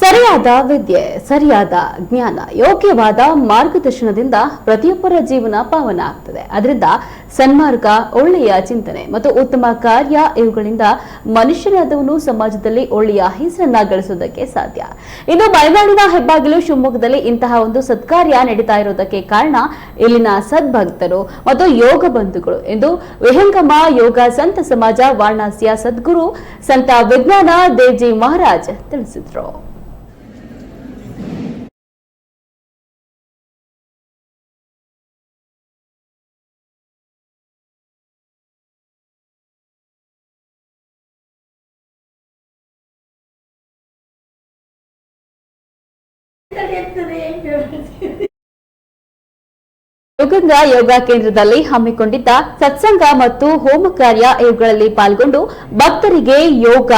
ಸರಿಯಾದ ವಿದ್ಯೆ, ಸರಿಯಾದ ಜ್ಞಾನ, ಯೋಗ್ಯವಾದ ಮಾರ್ಗದರ್ಶನದಿಂದ ಪ್ರತಿಯೊಬ್ಬರ ಜೀವನ ಪಾವನ ಆಗ್ತದೆ. ಅದರಿಂದ ಸನ್ಮಾರ್ಗ, ಒಳ್ಳೆಯ ಚಿಂತನೆ ಮತ್ತು ಉತ್ತಮ ಕಾರ್ಯ ಇವುಗಳಿಂದ ಮನುಷ್ಯನಾದವನು ಸಮಾಜದಲ್ಲಿ ಒಳ್ಳೆಯ ಹೆಸರನ್ನ ಗಳಿಸುವುದಕ್ಕೆ ಸಾಧ್ಯ. ಇನ್ನು ಮಲೆನಾಡಿನ ಹೆಬ್ಬಾಗಿಲು ಶಿವಮೊಗ್ಗದಲ್ಲಿ ಇಂತಹ ಒಂದು ಸತ್ಕಾರ್ಯ ನಡೀತಾ ಇರೋದಕ್ಕೆ ಕಾರಣ ಇಲ್ಲಿನ ಸದ್ಭಕ್ತರು ಮತ್ತು ಯೋಗ ಬಂಧುಗಳು. ಎಂದು ವಿಹಂಗಮ ಯೋಗ ಸಂತ ಸಮಾಜ ವಾರಣಾಸಿಯ ಸದ್ಗುರು ಸಂತ ವಿಜ್ಞಾನ ದೇವ್ಜಿ ಮಹಾರಾಜ್ ತಿಳಿಸಿದ್ರು. Sen hep nereye? ಯೋಗೇಂದ್ರ ಯೋಗ ಕೇಂದ್ರದಲ್ಲಿ ಹಮ್ಮಿಕೊಂಡಿದ್ದ ಸತ್ಸಂಗ ಮತ್ತು ಹೋಮ ಕಾರ್ಯ ಇವುಗಳಲ್ಲಿ ಪಾಲ್ಗೊಂಡು ಭಕ್ತರಿಗೆ ಯೋಗ,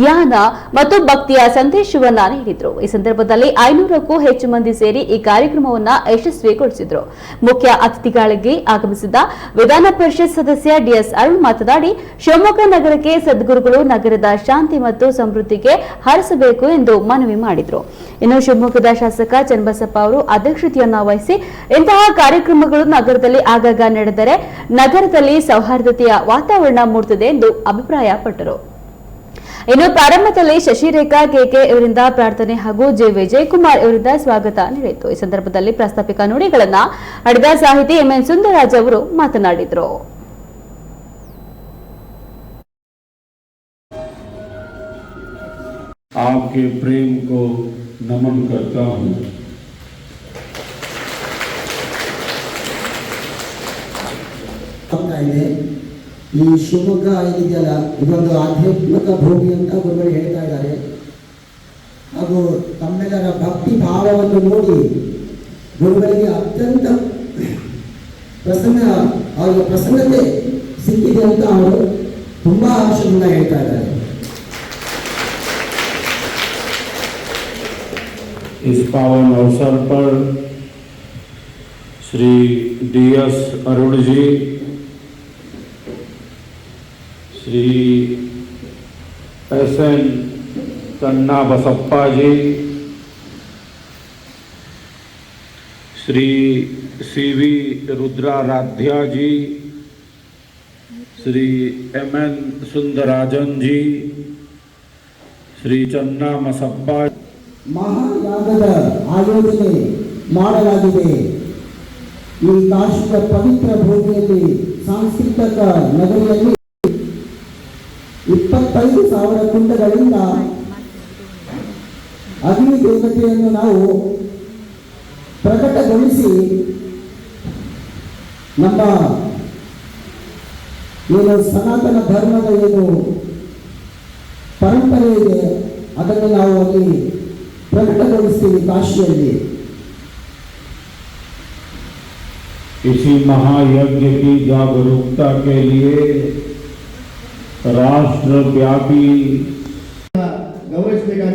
ಧ್ಯಾನ ಮತ್ತು ಭಕ್ತಿಯ ಸಂದೇಶವನ್ನು ನೀಡಿದ್ರು. ಈ ಸಂದರ್ಭದಲ್ಲಿ ಐನೂರಕ್ಕೂ ಹೆಚ್ಚು ಮಂದಿ ಸೇರಿ ಈ ಕಾರ್ಯಕ್ರಮವನ್ನ ಯಶಸ್ವಿಗೊಳಿಸಿದ್ರು. ಮುಖ್ಯ ಅತಿಥಿಗಳಿಗೆ ಆಗಮಿಸಿದ ವಿಧಾನ ಪರಿಷತ್ ಸದಸ್ಯ ಡಿಎಸ್ ಅರುಣ್ ಮಾತನಾಡಿ, ಶಿವಮೊಗ್ಗ ನಗರಕ್ಕೆ ಸದ್ಗುರುಗಳು ನಗರದ ಶಾಂತಿ ಮತ್ತು ಸಮೃದ್ಧಿಗೆ ಹರಿಸಬೇಕು ಎಂದು ಮನವಿ ಮಾಡಿದ್ರು. ಇನ್ನು ಶಿವಮೊಗ್ಗದ ಶಾಸಕ ಚನ್ನಬಸಪ್ಪ ಅವರು ಅಧ್ಯಕ್ಷತೆಯನ್ನ ವಹಿಸಿ ಇಂತಹ ಕಾರ್ಯಕ್ರಮಗಳು ನಗರದಲ್ಲಿ ಆಗಾಗ ನಡೆದರೆ ನಗರದಲ್ಲಿ ಸೌಹಾರ್ದತೆಯ ವಾತಾವರಣ ಮೂಡುತ್ತದೆ ಎಂದು ಅಭಿಪ್ರಾಯಪಟ್ಟರು ಇನ್ನು ಪ್ರಾರಂಭದಲ್ಲಿ ಶಶಿರೇಖಾ ಕೆಕೆ ಇವರಿಂದ ಪ್ರಾರ್ಥನೆ ಹಾಗೂ ಜೆ ವಿಜಯಕುಮಾರ್ ಇವರಿಂದ ಸ್ವಾಗತ ನಡೆಯಿತು ಈ ಸಂದರ್ಭದಲ್ಲಿ ಪ್ರಾಸ್ತಾವಿಕ ನುಡಿಗಳನ್ನ ಆಡಿದ ಸಾಹಿತಿ ಎಂಎನ್ ಸುಂದರರಾಜ್ ಅವರು ಮಾತನಾಡಿದರು आपके प्रेम को नमन करता हूँ ಆಗ್ತಾ ಇದೆ ಈ ಶಿವಮೊಗ್ಗ ಏನಿದೆಯಲ್ಲ ಇದೊಂದು ಆಧ್ಯಾತ್ಮಿಕ ಭೂಮಿ ಅಂತ ಗುರುಗಳು ಹೇಳ್ತಾ ಇದ್ದಾರೆ ಹಾಗೂ ತಮ್ಮೆಲ್ಲರ ಭಕ್ತಿ ಭಾವವನ್ನು ನೋಡಿ ಗುರುಗಳಿಗೆ ಅತ್ಯಂತ ಪ್ರಸನ್ನ ಅವರಿಗೆ ಪ್ರಸನ್ನತೆ ಸಿಕ್ಕಿದೆ ಅಂತ ಅವರು ತುಂಬಾ ಹರ್ಷದಿಂದ ಹೇಳ್ತಾ ಇದ್ದಾರೆ इस पावन अवसर पर श्री डी एस अरुण जी Shri S N Channa Basappa ji Shri C V Rudraradhya ji Shri M N Sundarajan ji Shri Channa Masappa ಮಹಾಯಾಗದ ಆಯೋಜನೆ ಮಾಡಲಾಗಿದೆ ಈ ಕಾಶಿಯ ಪವಿತ್ರ ಭೂಮಿಯಲ್ಲಿ ಸಾಂಸ್ಕೃತಿಕ ನಗರಿಯಲ್ಲಿ ಇಪ್ಪತ್ತೈದು ಸಾವಿರ ಕುಂಡಗಳಿಂದ ಅಗ್ನಿ ದೇವತೆಯನ್ನು ನಾವು ಪ್ರಕಟಗೊಳಿಸಿ ನಮ್ಮ ಏನು ಸನಾತನ ಧರ್ಮದ ಏನು ಪರಂಪರೆ ಇದೆ ಅದನ್ನು ನಾವು ಅಲ್ಲಿ ಪ್ರಕಟಗೊಳಿಸ್ತೀವಿ ಕಾಶಿಯಲ್ಲಿ इसी महायज्ञ की जागरूकता के लिए राष्ट्रव्यापी गौरव स्पीकर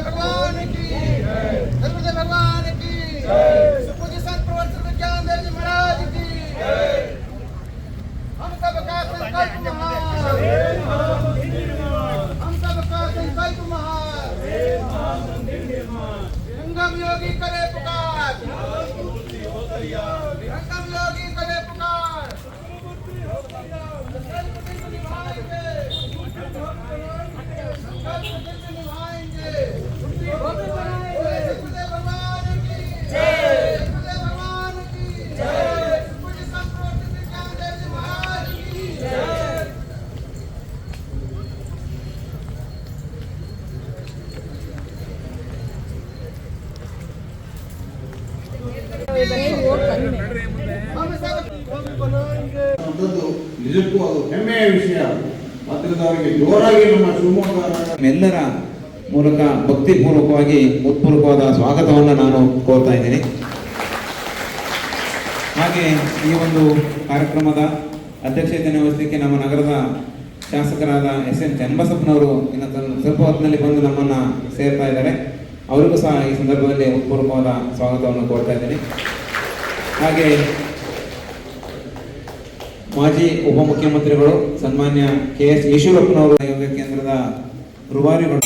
सूर्य भगवान की सूर्य भगवान की सुपूज्य संत प्रवचन विज्ञान देव जी महाराज की हम सबका संकल्प महान। हम सबका संकल्प महान। संगम योगी करे ನಿಜಕ್ಕೂ ಹೆಮ್ಮೆಯ ವಿಷಯ. ನಮ್ಮೆಲ್ಲರ ಮೂಲಕ ಭಕ್ತಿಪೂರ್ವಕವಾಗಿ, ಉತ್ಪೂರ್ವಕವಾದ ಸ್ವಾಗತವನ್ನು ನಾನು ಕೋರ್ತಾ ಇದ್ದೀನಿ. ಹಾಗೆ ಈ ಒಂದು ಕಾರ್ಯಕ್ರಮದ ಅಧ್ಯಕ್ಷತೆಯನ್ನು ವಹಿಸಲಿಕ್ಕೆ ನಮ್ಮ ನಗರದ ಶಾಸಕರಾದ ಎಸ್ ಎನ್ ಚನ್ನಬಸಪ್ಪನವರು ಇನ್ನು ಸ್ವಲ್ಪ ಹೊತ್ತಿನಲ್ಲಿ ಬಂದು ನಮ್ಮನ್ನು ಸೇರ್ತಾ ಇದ್ದಾರೆ. ಅವರಿಗೂ ಸಹ ಈ ಸಂದರ್ಭದಲ್ಲಿ ಉತ್ಪೂರ್ವಕವಾದ ಸ್ವಾಗತವನ್ನು ಕೋರ್ತಾ ಇದ್ದೀನಿ. ಹಾಗೆ ಮಾಜಿ ಉಪಮುಖ್ಯಮಂತ್ರಿಗಳು ಸನ್ಮಾನ್ಯ ಕೆ ಎಸ್ ಈಶ್ವರಪ್ಪನವರು ಯೋಗ ಕೇಂದ್ರದ ರೂವಾರಿಗಳು